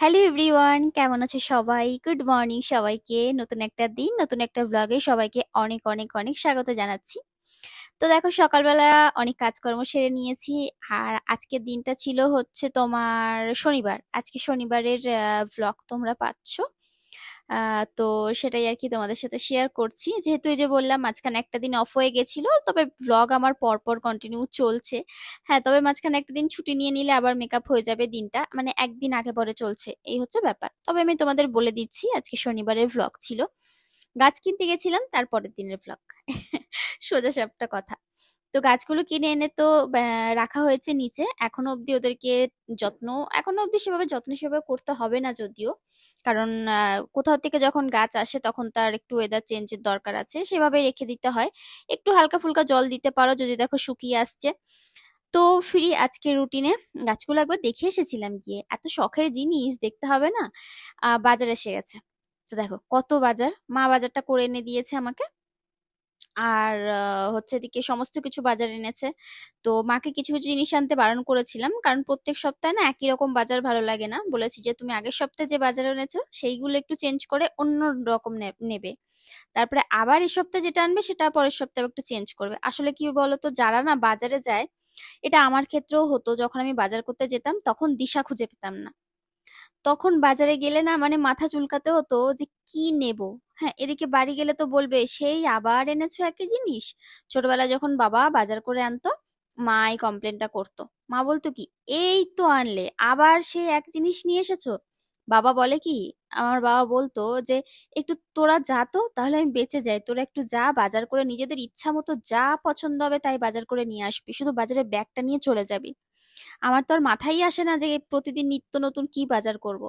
Hello everyone, কেমন আছে সবাই? গুড মর্নিং সবাইকে। নতুন একটা দিন, নতুন একটা ব্লগে সবাইকে অনেক অনেক অনেক স্বাগত জানাচ্ছি। তো দেখো, সকালবেলা অনেক কাজকর্ম সেরে নিয়েছি। আর আজকের দিনটা ছিল হচ্ছে তোমার শনিবার। আজকে শনিবারের ব্লগ তোমরা পাচ্ছ। তো সেটাই আর কি তোমাদের সাথে শেয়ার করছি। যেহেতু এই যে বললাম, মাঝখানে একটা দিন অফ হয়ে গেছিল, তবে ব্লগ আমার পরপর কন্টিনিউ চলছে। হ্যাঁ তবে মাঝখানে একটা দিন ছুটি নিয়ে নিলে আবার মেকআপ হয়ে যাবে দিনটা। মানে একদিন আগে পরে চলছে, এই হচ্ছে ব্যাপার। তবে আমি তোমাদের বলে দিচ্ছি, আজকে শনিবারের ভ্লগ ছিল। গাছ কিনতে গেছিলাম, তারপরের দিনের ভ্লগ সোজা সাপটা কথা। তো গাছগুলো কিনে এনে তো রাখা হয়েছে নিচে। এখনও অবধি ওদেরকে যত্ন, এখনও অবধি সেভাবে যত্ন সেভাবে করতে হবে না যদিও। কারণ কোথাও থেকে যখন গাছ আসে তখন তার একটু ওয়েদার চেঞ্জের দরকার আছে। সেভাবে রেখে দিতে হয়। একটু হালকা ফুলকা জল দিতে পারো যদি দেখো শুকিয়ে আসছে। তো ফিরি আজকে রুটিনে গাছগুলো একবার দেখে এসেছিলাম গিয়ে। এত শখের জিনিস, দেখতে হবে না। বাজারে এসে গেছে। তো দেখো কত বাজার। মা বাজারটা করে এনে দিয়েছে আমাকে। আর হচ্ছে এদিকে সমস্ত কিছু বাজার এনেছে। তো মাকে কিছু কিছু জিনিস আনতে বারণ করেছিলাম, কারণ প্রত্যেক সপ্তাহে না একই রকম বাজার ভালো লাগে না। বলেছি যে, তুমি আগের সপ্তাহে যে বাজার এনেছো, সেইগুলো একটু চেঞ্জ করে অন্য রকম নেবে। তারপরে আবার এই সপ্তাহে যেটা আনবে, সেটা পরের সপ্তাহে একটু চেঞ্জ করবে। আসলে কি বলতো, যারা না বাজারে যায়, এটা আমার ক্ষেত্রেও হতো, যখন আমি বাজার করতে যেতাম, তখন দিশা খুঁজে পেতাম না। তখন বাজারে গেলে না মানে মাথা চুলকাতে হতো যে, কি নেব? হ্যাঁ এদিকে বাড়ি গেলে তো বলবে, সেই আবার এনেছো একই জিনিস? ছোটবেলায় যখন বাবা বাজার করে আনতো মা এই কমপ্লেনটা করতো। মা বলতো কি, এই তো আনলে, আবার সেই এক জিনিস নিয়ে এসেছ? বাবা বলে কি, আমার বাবা বলতো যে, একটু তোরা যা তো, তাহলে আমি বেঁচে যাই। তোরা একটু যা, বাজার করে নিজেদের ইচ্ছা মতো যা পছন্দ হবে তাই বাজার করে নিয়ে আসবি। শুধু বাজারে ব্যাগটা নিয়ে চলে যাবি। আমার তো আর মাথায় আসে না যে, প্রতিদিন নিত্য নতুন কি বাজার করব।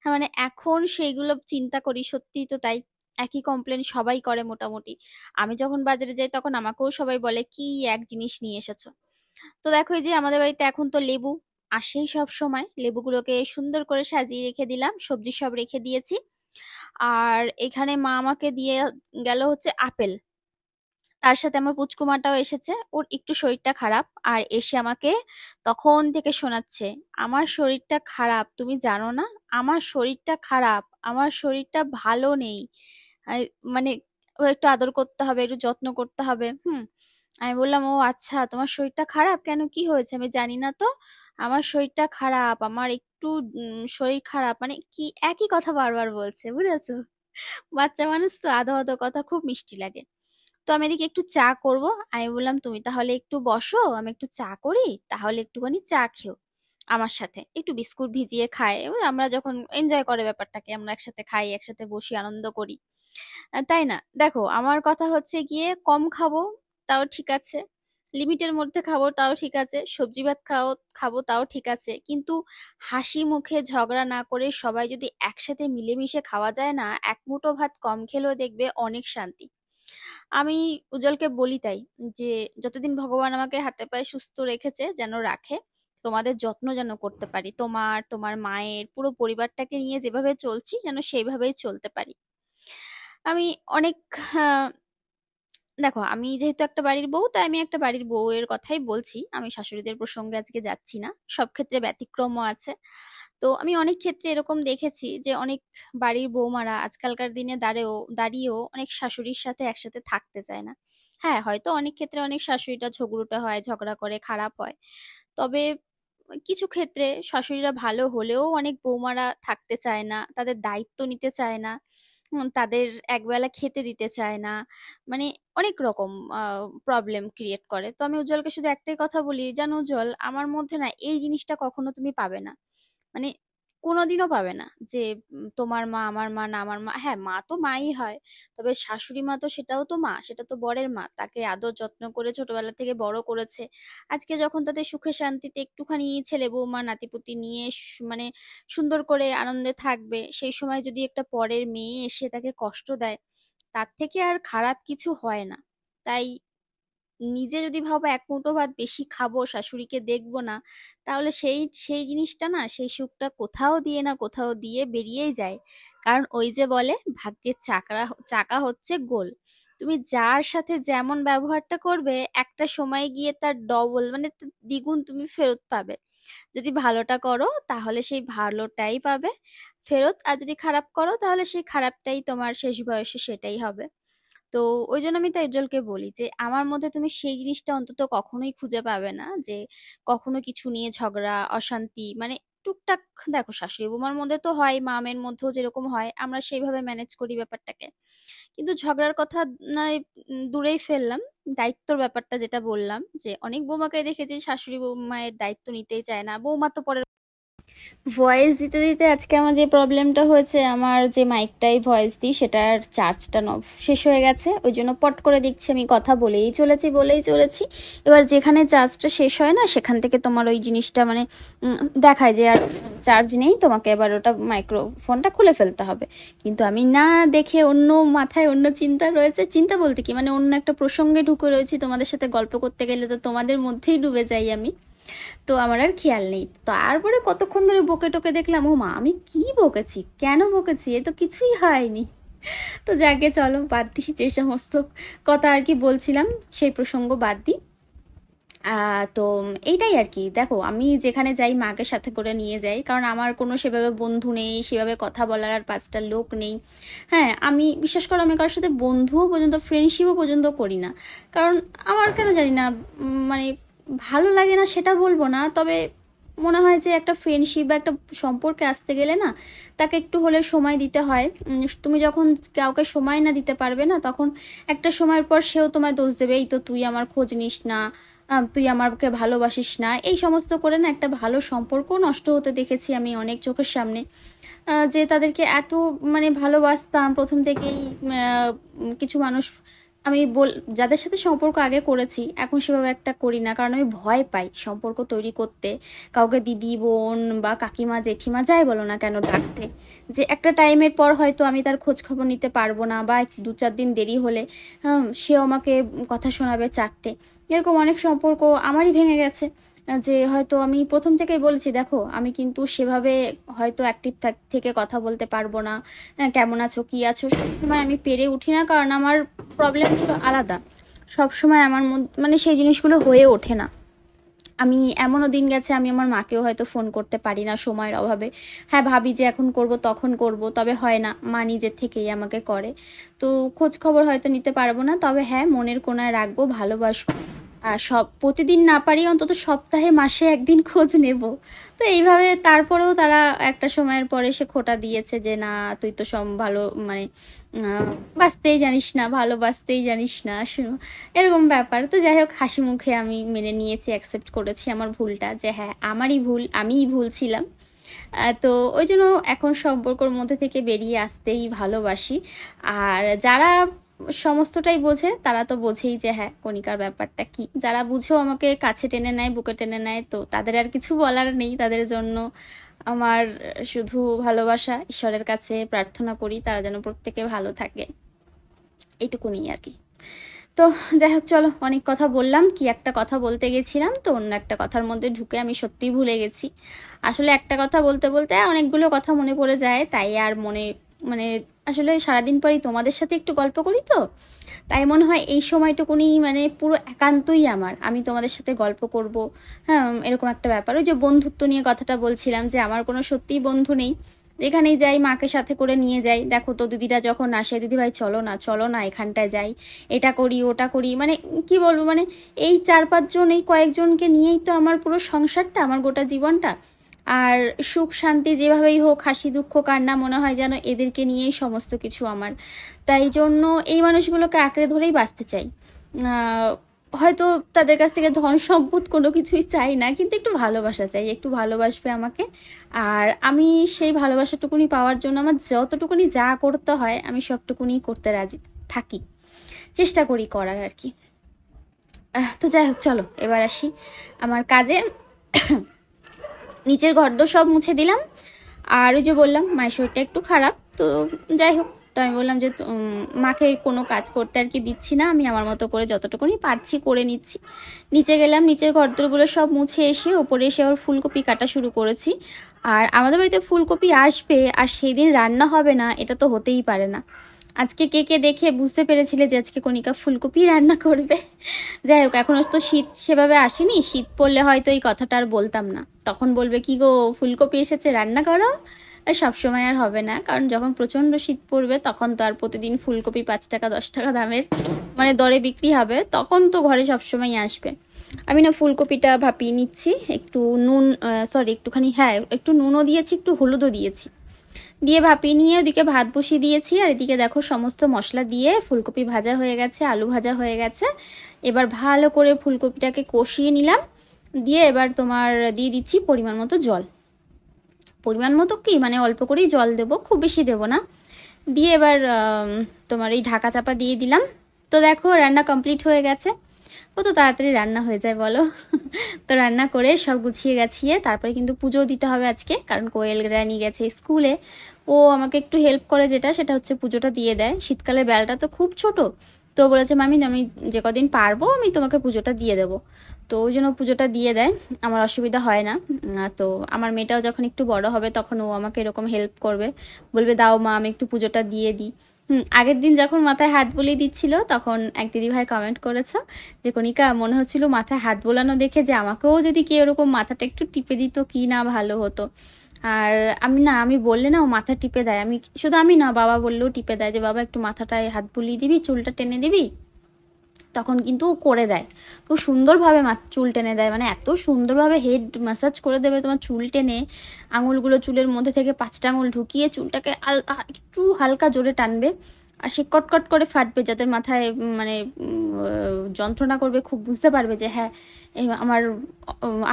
হ্যাঁ মানে এখন সেইগুলো চিন্তা করি, সত্যিই তো তাই একই কমপ্লেন সবাই করে মোটামুটি। আমি যখন বাজারে যাই তখন আমাকেও সবাই বলে, কি এক জিনিস নিয়ে এসেছ? তো দেখো এই যে আমাদের বাড়িতে এখন তো লেবু আসেই সব সময়। লেবুগুলোকে সুন্দর করে সাজিয়ে রেখে দিলাম, সবজি সব রেখে দিয়েছি। আর এখানে মা আমাকে দিয়ে গেল হচ্ছে আপেল। তার সাথে আমার পুচকুমাটাও এসেছে, ওর একটু শরীরটা খারাপ আর এসে আমাকে তখন থেকে শোনাচ্ছে, আমার শরীরটা খারাপ, তুমি জানো না? আমার শরীরটা খারাপ, আমার শরীরটা ভালো নেই। মানে একটু আদর করতে হবে, একটু যত্ন করতে হবে। হুম, আমি বললাম, ও আচ্ছা তোমার শরীরটা খারাপ? কেন? কি হয়েছে? আমি জানি না তো। আমার শরীরটা খারাপ, আমার একটু শরীর খারাপ। মানে কি, একই কথা বারবার বলছে, বুঝেছ? বাচ্চা মানুষ তো আধো আধো কথা খুব মিষ্টি লাগে। তো আমি এদিকে একটু চা করব। আমি বললাম, তুমি তাহলে একটু বসো, আমি একটু চা করি, তাহলে একটুখানি চা খেও। আমার সাথে। একটু বিস্কুট ভিজিয়ে খায়। আমরা যখন এনজয় করে ব্যাপারটাকে, আমরা একসাথে খাই, একসাথে বসি, আনন্দ করি। তাই না? দেখো, আমার কথা হচ্ছে গিয়ে কম খাব, তাও ঠিক আছে। লিমিটের মধ্যে খাব, তাও ঠিক আছে। সবজি ভাত খাও, খাব, তাও ঠিক আছে। কিন্তু হাসি মুখে ঝগড়া না করে সবাই যদি একসাথে মিলেমিশে খাওয়া যায় না, এক মুঠো ভাত কম খেলেও দেখবে অনেক শান্তি। আমি উজ্জ্বলকে বলি তাই যে, যতদিন ভগবান আমাকে হাতে পায়ে সুস্থ রেখেছে, যেন রাখে তোমাদের যত্ন যেন করতে পারি তোমার তোমার মায়ের পুরো পরিবারটাকে নিয়ে যেভাবে চলছি যেন সেইভাবেই চলতে পারি। আমি অনেক আহ, দেখো আমি যেহেতু একটা বাড়ির বউ তাই আমি একটা বাড়ির বউয়ের কথাই বলছি। আমি শাশুড়িদের প্রসঙ্গে আজকে যাচ্ছি না সব ক্ষেত্রে ব্যতিক্রমও আছে। তো আমি অনেক ক্ষেত্রে এরকম দেখেছি যে অনেক বাড়ির বৌমারা আজকালকার দিনে দাঁড়িয়েও দাঁড়িয়েও অনেক শাশুড়ির সাথে একসাথে থাকতে চায় না। হ্যাঁ হয়তো অনেক ক্ষেত্রে অনেক শাশুড়িটা ঝগড়ুটা হয় ঝগড়া করে খারাপ হয়। তবে কিছু ক্ষেত্রে শাশুড়িরা ভালো হলেও অনেক বৌমারা থাকতে চায় না, তাদের দায়িত্ব নিতে চায় না তাদের একবেলা খেতে দিতে চায় না মানে অনেক রকম প্রবলেম ক্রিয়েট করে। তো আমি উজ্জ্বলকে শুধু একটাই কথা বলি, জানো উজ্জ্বল, আমার মধ্যে না এই জিনিসটা কখনো তুমি পাবে না। মানে কোনোদিনও পাবে না যে তোমার মা, আমার মা না, আমার মা। হ্যাঁ মা তো মাই হয়, তবে শাশুড়ি মা তো সেটাও তো মা, সেটা তো বরের মা। তাকে আদর যত্ন করে ছোটবেলা থেকে বড় করেছে। আজকে যখন তাদের সুখে শান্তিতে একটুখানি ছেলে বৌমা, নাতিপুতি নিয়ে মানে সুন্দর করে আনন্দে থাকবে, সেই সময় যদি একটা পরের মেয়ে এসে তাকে কষ্ট দেয়, তার থেকে আর খারাপ কিছু হয় না। তাই নিজে যদি ভাবো এক মুঠো ভাত বেশি খাব, শাশুড়িকে দেখব না, তাহলে সেই সেই জিনিসটা না, সেই সুখটা কোথাও দিয়ে না, কোথাও দিয়ে বেরিয়েই যায়। কারণ ওই যে বলে, ভাগ্যের চাকরা, চাকা হচ্ছে গোল। তুমি যার সাথে যেমন ব্যবহারটা করবে, একটা সময় গিয়ে তার ডবল মানে দ্বিগুণ তুমি ফেরত পাবে। যদি ভালোটা করো, তাহলে সেই ভালোটাই পাবে ফেরত, আর যদি খারাপ করো, তাহলে সেই খারাপটাই তোমার শেষ বয়সে সেটাই হবে। তো ওই জন্য আমি তাই উজ্জ্বলকে বলি যে, আমার মধ্যে তুমি সেই জিনিসটা অন্তত কখনোই খুঁজে পাবে না যে, কখনো কিছু নিয়ে ঝগড়া, অশান্তি মানে টুকটাক দেখো শাশুড়ি বৌমার মধ্যে তো হয়, মামের মধ্যেও যেরকম হয়, আমরা সেইভাবে ম্যানেজ করি ব্যাপারটাকে। কিন্তু ঝগড়ার কথা নয় দূরেই ফেললাম। দায়িত্বর ব্যাপারটা যেটা বললাম যে, অনেক বৌমাকে দেখেছি শাশুড়ি বৌমায়ের দায়িত্ব নিতেই চায় না। বৌমা তো পরে ভয়েস দিতে দিতে আজকে আমার যে প্রবলেমটা হয়েছে, আমার যে মাইকটাই ভয়েস দিই, সেটার চার্জটা ন শেষ হয়ে গেছে। ওই জন্য পট করে দেখছি, আমি কথা বলেই চলেছি বলেই চলেছি। এবার যেখানে চার্জটা শেষ হয় না, সেখান থেকে তোমার ওই জিনিসটা মানে দেখায় যে আর চার্জ নেই, তোমাকে এবার ওটা মাইক্রোফোনটা খুলে ফেলতে হবে। কিন্তু আমি না দেখে অন্য মাথায় অন্য চিন্তা রয়েছে। চিন্তা বলতে কি? মানে অন্য একটা প্রসঙ্গে ঢুকে রয়েছি, তোমাদের সাথে গল্প করতে গেলে তো তোমাদের মধ্যেই ডুবে যাই আমি। তো আমার আর খেয়াল নেই। তারপরে কতক্ষণ ধরে বকে টকে দেখলাম, ও মা, আমি কি বকেছি? কেন বকেছি? এ তো কিছুই হয়নি। তো যাকে চলো বাদ দিই, যে সমস্ত কথা আর কি বলছিলাম, সেই প্রসঙ্গ বাদ দিই। তো এইটাই আর কি। দেখো, আমি যেখানে যাই, মাকে সাথে করে নিয়ে যাই, কারণ আমার কোনো সেভাবে বন্ধু নেই, সেভাবে কথা বলার আর পাঁচটা লোক নেই। হ্যাঁ আমি, বিশ্বাস করো, আমি কারোর সাথে বন্ধুও পর্যন্ত ফ্রেন্ডশিপও পর্যন্ত করি না। কারণ আমার কেন জানি না মানে ভালো লাগে না সেটা বলব না, তবে মনে হয় যে একটা ফ্রেন্ডশিপ বা একটা সম্পর্কে আসতে গেলে না তাকে একটু হলে সময় দিতে হয়। তুমি যখন কাউকে সময় না দিতে পারবে না, তখন একটা সময়ের পর সেও তোমায় দোষ দেবে, এই তো তুই আমার খোঁজ নিস না তুই আমাকে ভালোবাসিস না। এই সমস্ত করে না একটা ভালো সম্পর্ক নষ্ট হতে দেখেছি আমি অনেক চোখের সামনে। যে তাদেরকে এত মানে ভালোবাসতাম, প্রথম থেকেই কিছু মানুষ আমি বল যাদের সাথে সম্পর্ক আগে করেছি এখন সেভাবে একটা করি না। কারণ আমি ভয় পাই সম্পর্ক তৈরি করতে। কাউকে দিদি বোন বা কাকিমা জেঠিমা যাই বলো না কেন ডাকতে। যে একটা টাইমের পর হয়তো আমি তার খোঁজ খবর নিতে পারব না বা দু চার দিন দেরি হলে সেও আমাকে কথা শোনাবে চারটে। এরকম অনেক সম্পর্ক আমারই ভেঙে গেছে। যে হয়তো আমি প্রথম থেকেই বলেছি দেখো আমি কিন্তু সেভাবে হয়তো অ্যাক্টিভ থেকে কথা বলতে পারব না। হ্যাঁ, কেমন আছো কি আছো? সবসময় আমি পেরে উঠি না। কারণ আমার প্রবলেমগুলো আলাদা। সবসময় আমার মানে সেই জিনিসগুলো হয়ে ওঠে না। আমি এমনও দিন গেছে, আমি আমার মাকেও হয়তো ফোন করতে পারি না সময়ের অভাবে। হ্যাঁ ভাবি যে এখন করব, তখন করব, তবে হয় না, মা নিজের থেকেই আমাকে করে। তো খোঁজ খবর হয়তো নিতে পারব না, তবে হ্যাঁ মনের কোনায় রাখব, ভালোবাসবো। সব, প্রতিদিন না পারি, অন্তত সপ্তাহে, মাসে একদিন খোঁজ নেব। তো এইভাবে তারপরেও তারা একটা সময়ের পরে সে খোটা দিয়েছে যে, না, তুই তো সব ভালো মানে বাঁচতেই জানিস না ভালোবাসতেই জানিস না এরকম ব্যাপার। তো যাই হোক, হাসি মুখে আমি মেনে নিয়েছি অ্যাকসেপ্ট করেছি আমার ভুলটা যে হ্যাঁ আমারই ভুল, আমিই ভুল ছিলাম। তো ওই জন্য এখন সম্পর্কর মধ্যে থেকে বেরিয়ে আসতেই ভালোবাসি। আর যারা সমস্তটাই বোঝে, তারা তো বোঝেই যে হ্যাঁ কণিকার ব্যাপারটা কি। যারা বুঝেও আমাকে কাছে টেনে নেয়, বুকে টেনে নেয়, তো তাদের আর কিছু বলার নেই। তাদের জন্য আমার শুধু ভালোবাসা, ঈশ্বরের কাছে প্রার্থনা করি, তারা যেন প্রত্যেকে ভালো থাকে। এইটুকুনি আর কি। তো যাই হোক, চলো, অনেক কথা বললাম, কি একটা কথা বলতে গেছিলাম, তো অন্য একটা কথার মধ্যে ঢুকে আমি সত্যিই ভুলে গেছি। আসলে একটা কথা বলতে বলতে অনেকগুলো কথা মনে পড়ে যায়, তাই আর মনে মানে আসলে সারাদিন পরই তোমাদের সাথে একটু গল্প করি তো? তাই মনে হয় এই সময়টুকুনি মানে পুরো একান্তই আমার। আমি তোমাদের সাথে গল্প করব। হ্যাঁ এরকম একটা ব্যাপার। ওই যে বন্ধুত্ব নিয়ে কথাটা বলছিলাম যে আমার কোনো সত্যিই বন্ধু নেই। যেখানেই যাই, মাকে সাথে করে নিয়ে যাই। দেখো তো দিদিরা যখন আসে দিদিভাই চলো না চলো না, এখানটায় যাই। এটা করি, ওটা করি। মানে কি বলব? মানে এই চার পাঁচজন, এই কয়েকজনকে নিয়েই তো আমার পুরো সংসারটা, আমার গোটা জীবনটা। আর সুখ শান্তি যেভাবেই হোক, হাসি দুঃখ, কান্না মনে হয় যেন এদেরকে নিয়েই সমস্ত কিছু আমার। তাই জন্য এই মানুষগুলোকে আঁকড়ে ধরেই বাঁচতে চাই। হয়তো তাদের কাছ থেকে ধন সম্পদ কোনো কিছুই চাই না, কিন্তু একটু ভালোবাসা চাই, একটু ভালোবাসবে আমাকে। আর আমি সেই ভালোবাসাটুকুনি পাওয়ার জন্য আমার যতটুকুনি যা করতে হয়, আমি সবটুকুনি করতে রাজি থাকি। চেষ্টা করি করার আর কি। তো যাই হোক, চলো, এবার আসি আমার কাজে। নিচের ঘরদোর সব মুছে দিলাম। আর ওই যে বললাম, মায়ের শরীরটা একটু খারাপ, তো যাই হোক, তো আমি বললাম যে মাকে কোনো কাজ করতে আর কি দিচ্ছি না, আমি আমার মতো করে যতটুকুনি পারছি করে নিচ্ছি। নিচে গেলাম, নিচের ঘরদোরগুলো সব মুছে এসে ওপরে এসে আবার ফুলকপি কাটা শুরু করেছি। আর আমাদের বাড়িতে ফুলকপি আসবে, আর সেই দিন রান্না হবে না, এটা তো হতেই পারে না। আজকে কে কে দেখে বুঝতে পেরেছিলে যে আজকে কণিকা ফুলকপি রান্না করবে? যাই হোক এখনও তো শীত সেভাবে আসেনি। শীত পড়লে হয়তো এই কথাটা আর বলতাম না। তখন বলবে, কি গো, ফুলকপি এসেছে, রান্না করো? আর সবসময় আর হবে না। কারণ যখন প্রচণ্ড শীত পড়বে, তখন তো আর প্রতিদিন ফুলকপি পাঁচ টাকা, দশ টাকা দামের মানে দরে বিক্রি হবে। তখন তো ঘরে সবসময় আসবে। আমি না ফুলকপিটা ভাপিয়ে নিচ্ছি। একটু নুন সরি একটুখানি হ্যাঁ একটু নুনও দিয়েছি, একটু হলুদও দিয়েছি। দিয়ে ভাপিয়ে নিয়ে ওদিকে ভাত বসিয়ে দিয়েছি। আর এদিকে দেখো সমস্ত মশলা দিয়ে ফুলকপি ভাজা হয়ে গেছে, আলু ভাজা হয়ে গেছে। এবার ভালো করে ফুলকপিটাকে কষিয়ে নিলাম। দিয়ে এবার তোমার দিয়ে দিচ্ছি পরিমাণ মতো জল। পরিমাণ মতো কি? মানে অল্প করেই জল দেবো, খুব বেশি দেবো না। দিয়ে এবার তোমার এই ঢাকা চাপা দিয়ে দিলাম। তো দেখো রান্না কমপ্লিট হয়ে গেছে। কত তাড়াতাড়ি রান্না হয়ে যায়, বলো। তো রান্না করে সব গুছিয়ে গেছিয়ে তারপরে কিন্তু পুজো দিতে হবে আজকে, কারণ কোয়েল গ্রানি গেছে স্কুলে। ও আমাকে একটু হেল্প করে যেটা, সেটা হচ্ছে পুজোটা দিয়ে দেয়। শীতকালের বেলাটা তো খুব ছোট। তো বলেছে, মামি, আমি যে কদিন পারব, আমি তোমাকে পুজোটা দিয়ে দেবো। তো ওই জন্য পুজোটা দিয়ে দেয়। আমার অসুবিধা হয় না। তো আমার মেয়েটাও যখন একটু বড় হবে, তখন ও আমাকে এরকম হেল্প করবে। বলবে, দাও মা, আমি একটু পুজোটা দিয়ে দিই। হুম, আগের দিন যখন মাথায় হাত বুলিয়ে দিচ্ছিল, তখন এক দিদিভাই কমেন্ট করেছ যে, কণিকা, মনে হচ্ছিল মাথায় হাত বোলানো দেখে যে আমাকেও যদি কেউ এরকম মাথাটা একটু টিপে দিত, কি না ভালো হতো? আর আমি, না, আমি বললে না ও মাথা টিপে দেয়। আমি, শুধু আমি না, বাবা বললেও টিপে দেয় যে, বাবা, একটু মাথাটায় হাত বুলিয়ে দিবি, চুলটা টেনে দিবি? তখন কিন্তু করে দেয়। খুব সুন্দরভাবে চুল টেনে দেয়। মানে এত সুন্দরভাবে হেড ম্যাসাজ করে দেবে তোমার চুল টেনে। আঙুলগুলো চুলের মধ্যে থেকে পাঁচটা আঙুল ঢুকিয়ে চুলটাকে একটু হালকা জোরে টানবে। আর সে কটকট করে ফাটবে যাদের মাথায় মানে যন্ত্রণা করবে। খুব বুঝতে পারবে যে হ্যাঁ আমার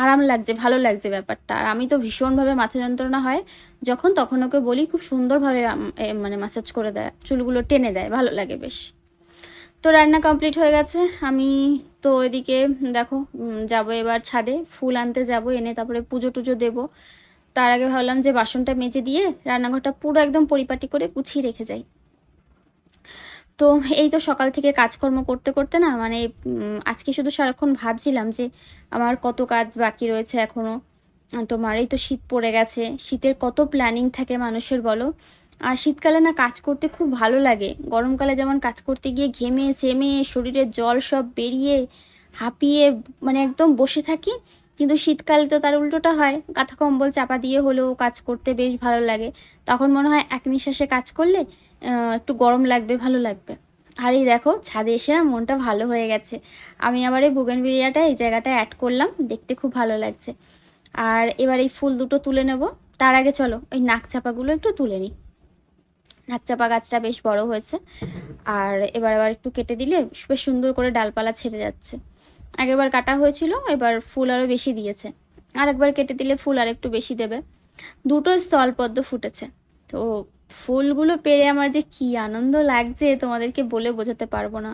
আরাম লাগছে, ভালো লাগছে ব্যাপারটা। আর আমি তো ভীষণভাবে মাথা যন্ত্রণা হয়। যখন তখন ওকে বলি, খুব সুন্দরভাবে মানে ম্যাসাজ করে দেয়। চুলগুলো টেনে দেয়। ভালো লাগে বেশ। তো রান্না কমপ্লিট হয়ে গেছে। আমি তো এদিকে দেখো যাব এবার ছাদে, ফুল আনতে যাব, এনে তারপরে পুজো টুজো দেবো। তার আগে ভাবলাম যে বাসনটা মেজে দিয়ে রান্নাঘরটা পুরো একদম পরিপাটি করে গুছিয়ে রেখে যাই। তো এই তো সকাল থেকে কাজকর্ম করতে করতে না মানে আজকে শুধু সারাক্ষণ ভাবছিলাম যে আমার কত কাজ বাকি রয়েছে এখনও। তোমার এই তো শীত পড়ে গেছে, শীতের কত প্ল্যানিং থাকে মানুষের বলো। আর শীতকালে না কাজ করতে খুব ভালো লাগে। গরমকালে যেমন কাজ করতে গিয়ে ঘেমে, চেমে শরীরের জল সব বেরিয়ে, হাঁপিয়ে মানে একদম বসে থাকি। কিন্তু শীতকালে তো তার উল্টোটা হয়। কাঁথা কম্বল চাপা দিয়ে হলেও কাজ করতে বেশ ভালো লাগে। তখন মনে হয় এক নিঃশ্বাসে কাজ করলে একটু গরম লাগবে, ভালো লাগবে। আর এই দেখো, ছাদে এসে মনটা ভালো হয়ে গেছে। আমি আবার এই বুগেনভিলিয়াটা এই জায়গাটা অ্যাড করলাম, দেখতে খুব ভালো লাগছে। আর এবার এই ফুল দুটো তুলে নেব। তার আগে চলো ওই নাক চাপাগুলো একটু তুলে নিই। নাকচাপা গাছটা বেশ বড় হয়েছে। আর এবার আবার একটু কেটে দিলে বেশ সুন্দর করে ডালপালা ছেড়ে যাচ্ছে। আগেরবার কাটা হয়েছিল, এবার ফুল আরও বেশি দিয়েছে। আর একবার কেটে দিলে ফুল আর একটু বেশি দেবে। দুটো স্থলপদ্ম ফুটেছে। তো ফুলগুলো পেরে আমার যে কি আনন্দ লাগছে তোমাদেরকে বলে বোঝাতে পারব না।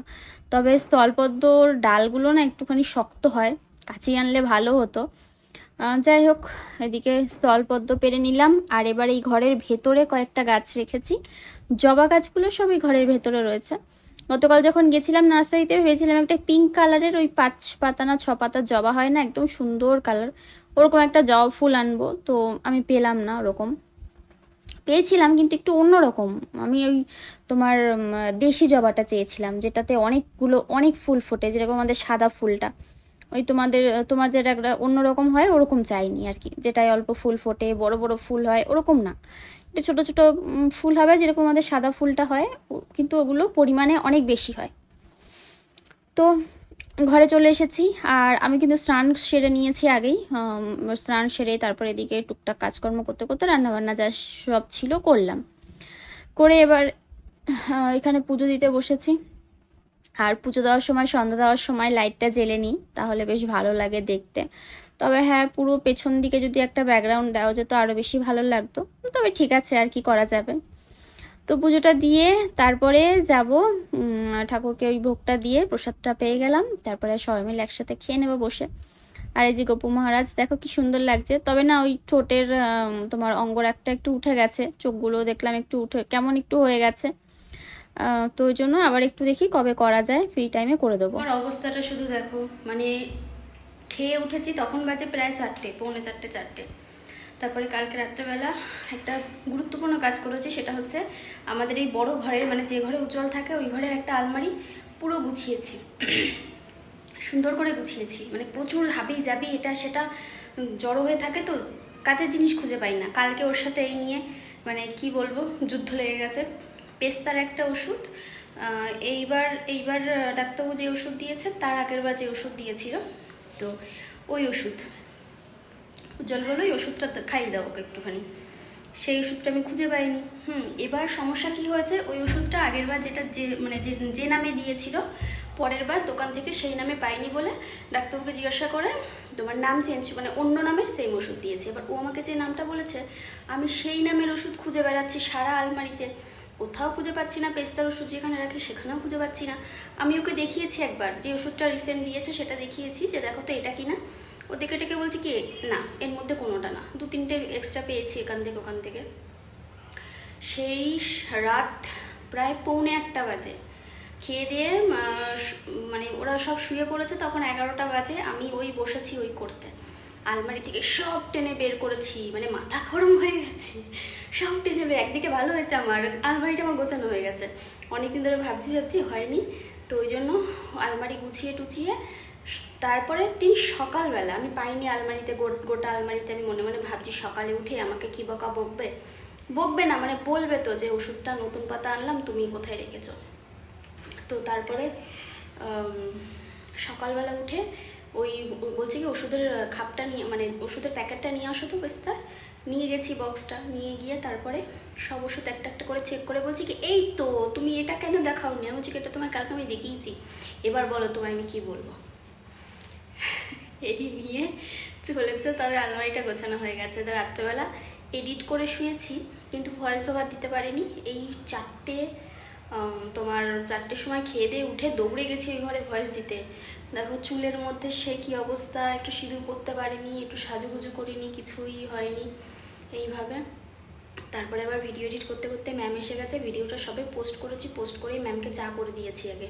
তবে স্থলপদ্মর ডালগুলো না একটুখানি শক্ত হয় কাছিয়ে আনলে ভালো হতো। যাই হোক, এদিকে স্থলপদ্ম পেরে নিলাম। আর এবার এই ঘরের ভেতরে কয়েকটা গাছ রেখেছি। জবা গাছগুলো সবই ঘরের ভেতরে রয়েছে। গতকাল যখন গেছিলাম নার্সারিতে, ভেবেছিলাম একটা পিঙ্ক কালারের ওই পাঁচ পাতা না ছ পাতার জবা হয় না, একদম সুন্দর কালার। ওরকম একটা জবা ফুল আনব, তো আমি পেলাম না ওরকম। পেয়েছিলাম, কিন্তু একটু অন্যরকম। আমি ওই তোমার দেশি জবাটা চেয়েছিলাম, যেটাতে অনেকগুলো, অনেক ফুল ফোটে, যেরকম আমাদের সাদা ফুলটা। ওই তোমাদের, তোমার যেটা একটা অন্যরকম হয়, ওরকম চাইনি আর কি। যেটায় অল্প ফুল ফোটে, বড় বড় ফুল হয়, ওরকম না। একটু ছোটো ছোটো ফুল হবে, যেরকম আমাদের সাদা ফুলটা হয় কিন্তু ওগুলো পরিমাণে অনেক বেশি হয়। তো ঘরে চলে এসেছি, আর আমি কিন্তু স্নান সেরে নিয়েছি আগেই। স্নান সেরে তারপর এদিকে টুকটাক কাজকর্ম করতে করতে রান্নাবান্না যা সব ছিল করলাম। করে এবার এখানে পুজো দিতে বসেছি। আর পুজো দেওয়ার সময়, সন্ধ্যা দেওয়ার সময় লাইটটা জ্বেলে নিই, তাহলে বেশ ভালো লাগে দেখতে। তবে হ্যাঁ পুরো পেছন দিকে যদি একটা ব্যাকগ্রাউন্ড দেওয়া যেত আরও বেশি ভালো লাগতো। তবে ঠিক আছে, আর কি করা যাবে। তো পুজোটা দিয়ে তারপরে যাব ঠাকুরকে ওই ভোগটা দিয়ে প্রসাদটা পেয়ে গেলাম। তারপরে সবাই মিলে একসাথে খেয়ে নেব বসে। আর এই যে গোপু মহারাজ, দেখো কি সুন্দর লাগছে। তবে না, ওই ঠোঁটের তোমার অঙ্গর একটা একটু উঠে গেছে। চোখগুলো দেখলাম একটু উঠে, কেমন একটু হয়ে গেছে। তো ওই জন্য আবার একটু দেখি কবে করা যায় ফ্রি টাইমে করে দেবো। আমার অবস্থাটা শুধু দেখো মানে খেয়ে উঠেছি, তখন বাজে প্রায় চারটে, পৌনে চারটে চারটে। তারপরে কালকে রাত্রেবেলা একটা গুরুত্বপূর্ণ কাজ করেছি, সেটা হচ্ছে আমাদের এই বড় ঘরের মানে যে ঘরে উজ্জ্বল থাকে, ওই ঘরের একটা আলমারি পুরো গুছিয়েছি। সুন্দর করে গুছিয়েছি মানে প্রচুর হাবি যাবি এটা সেটা জড়ো হয়ে থাকে তো, কাজের জিনিস খুঁজে পাই না। কালকে ওর সাথে এই নিয়ে মানে কি বলব, যুদ্ধ লেগে গেছে। পেস্তার একটা ওষুধ। এইবার এইবার ডাক্তারবাবু যে ওষুধ দিয়েছে তার আগের বার যে ওষুধ দিয়েছিল, তো ওই ওষুধ। উজ্জ্বল বলো ওই ওষুধটা খাইয়ে দাও ওকে একটুখানি। সেই ওষুধটা আমি খুঁজে পাইনি। হুম, এবার সমস্যা কি হয়েছে? ওই ওষুধটা আগের বার যেটা যে মানে যে যে নামে দিয়েছিল পরের বার দোকান থেকে সেই নামে পাইনি বলে ডাক্তারবাবুকে জিজ্ঞাসা করে, তোমার নাম চেঞ্জ মানে অন্য নামের সেম ওষুধ দিয়েছে। এবার ও আমাকে যে নামটা বলেছে, আমি সেই নামের ওষুধ খুঁজে বেড়াচ্ছি সারা আলমারিতে। কোথাও খুঁজে পাচ্ছি না, পেস্তার ওষুধ যেখানে রাখি সেখানেও খুঁজে পাচ্ছি না। আমি ওকে দেখিয়েছি একবার, যে ওষুধটা রিসেন্ট দিয়েছে সেটা দেখিয়েছি, যে দেখো তো এটা কিনা। ও দেখে টেকে বলছি কি, না, এর মধ্যে কোনোটা না। দু তিনটে এক্সট্রা পেয়েছি এখান থেকে, ওখান থেকে। সেই রাত প্রায় পৌনে একটা বাজে। খেয়ে দিয়ে মানে ওরা সব শুয়ে পড়েছে, তখন এগারোটা বাজে, আমি ওই বসেছি ওই করতে। আলমারি থেকে সব টেনে বের করেছি মানে মাথা গরম হয়ে গেছে। সব টেনে বের, একদিকে ভালো হয়েছে আমার, আলমারিটা আমার গোছানো হয়ে গেছে। অনেকদিন ধরে ভাবছি ভাবছি হয়নি। তো ওই জন্য আলমারি গুছিয়ে টুচিয়ে তারপরে দিন সকালবেলা, আমি পাইনি আলমারিতে গোটা আলমারিতে, আমি মনে মনে ভাবছি সকালে উঠে আমাকে কি বকা বকবে? বকবে না মানে বলবে তো যে ওষুধটা নতুন পাতা আনলাম, তুমি কোথায় রেখেছো? তো তারপরে সকালবেলা উঠে ওই বলছে কি ওষুধের খাপটা নিয়ে মানে ওষুধের প্যাকেটটা নিয়ে আসো তো বেস্তার। নিয়ে গেছি বক্সটা নিয়ে গিয়ে তারপরে সব ওষুধ একটা একটা করে চেক করে বলছি কি এই তো তুমি এটা কেন দেখাওনি? আমি বলছি কি, এটা তোমায় কালকে আমি দেখিয়েছি। এবার বলো তোমায় আমি কি বলব? এই নিয়ে চলেছে তবে আলমারিটা গোছানো হয়ে গেছে। তো রাত্রেবেলা এডিট করে শুয়েছি কিন্তু ভয়েস ওভার দিতে পারিনি। এই চারটে তোমার চারটের সময় খেয়ে দিয়ে উঠে দৌড়ে গেছি ওই ঘরে ভয়েস দিতে। দেখো, চুলের মধ্যে সে কী অবস্থা? একটু সিঁদুর পরতে পারিনি, একটু সাজুগুজু করিনি, কিছুই হয়নি এইভাবে। তারপরে আবার ভিডিও এডিট করতে করতে ম্যাম এসে গেছে ভিডিওটা সবে পোস্ট করেছি পোস্ট করেই ম্যামকে চা করে দিয়েছি আগে।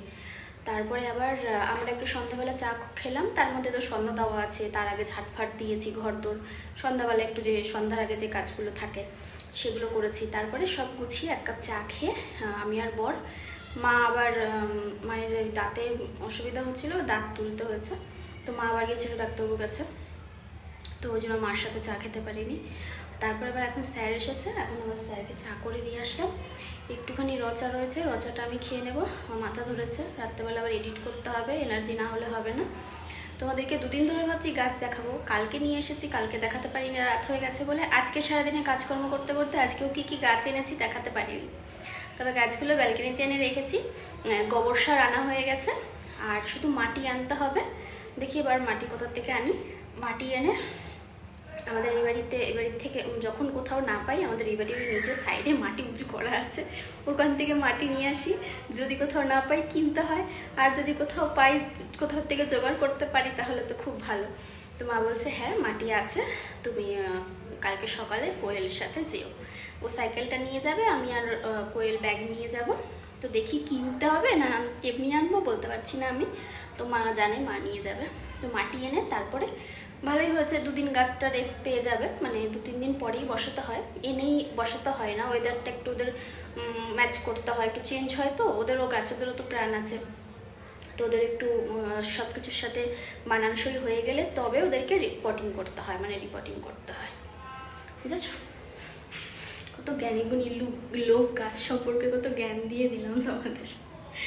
তারপরে আবার আমরা একটু সন্ধ্যাবেলা চা খেলাম, তার মধ্যে তো সন্ধ্যা দেওয়া আছে, তার আগে ঝাটফাট দিয়েছি ঘর দোর সন্ধ্যাবেলা একটু যে, সন্ধ্যার আগে যে কাজগুলো থাকে, সেগুলো করেছি। তারপরে সব গুছিয়ে এক কাপ চা খেয়ে আমি আর বর মা আবার মায়ের দাঁতে অসুবিধা হচ্ছিল, দাঁত তুলতে হয়েছে। তো মা আবার গেছিল ডাক্তারবাবুর কাছে। তো ওই জন্য মার সাথে চা খেতে পারিনি। তারপরে আবার এখন স্যার এসেছে, এখন আবার স্যারকে চা করে দিয়ে আসলাম। একটুখানি রচা রয়েছে, রচাটা আমি খেয়ে নেব। আমার মাথা ধরেছে, রাত্রেবেলা আবার এডিট করতে হবে, এনার্জি না হলে হবে না। তোমাদেরকে দুদিন ধরে ভাবছি গাছ দেখাবো। কালকে নিয়ে এসেছি, কালকে দেখাতে পারিনি, রাত হয়ে গেছে বলে আজকে সারাদিনে কাজকর্ম করতে করতে আজকেও কী কী গাছ এনেছি দেখাতে পারিনি। তবে গাছগুলো ব্যালকনিতে এনে রেখেছি। গোবর সার আনা হয়ে গেছে। আর শুধু মাটি আনতে হবে। দেখি এবার মাটি কোথা থেকে আনি। মাটি এনে আমাদের এই বাড়িতে, এই বাড়ির থেকে যখন কোথাও না পাই, আমাদের এই বাড়ির নিচের সাইডে মাটি উঁচু করা আছে। ওখান থেকে মাটি নিয়ে আসি। যদি কোথাও না পাই, কিনতে হয়। আর যদি কোথাও পাই, কোথাও থেকে জোগাড় করতে পারি, তাহলে তো খুব ভালো। তো মা বলছে হ্যাঁ মাটি আছে। তুমি কালকে সকালে কোয়েলের সাথে যেও। ও সাইকেলটা নিয়ে যাবে, আমি আর কোয়েল ব্যাগ নিয়ে যাব। তো দেখি কিনতে হবে না এমনি আনব বলতে পারছি না আমি। তো মা জানে, মা নিয়ে যাবে। তো মাটি এনে তারপরে ভালোই হয়েছে, দুদিন গাছটা রেস্ট পেয়ে যাবে। মানে দু, তিন দিন পরেই বসাতে হয়। এনেই বসাতে হয় না ওয়েদারটা একটু ওদের ম্যাচ করতে হয়, একটু চেঞ্জ হয় তো, ওদেরও, গাছেদেরও তো প্রাণ আছে। তো ওদের একটু সব কিছুর সাথে মানানসই হয়ে গেলে তবে ওদেরকে রিপোর্টিং করতে হয় মানে রিপোর্টিং করতে হয়। বুঝেছ? কত জ্ঞানী গুণী লোক গাছ সম্পর্কে কত জ্ঞান দিয়ে দিলাম তোমাদের।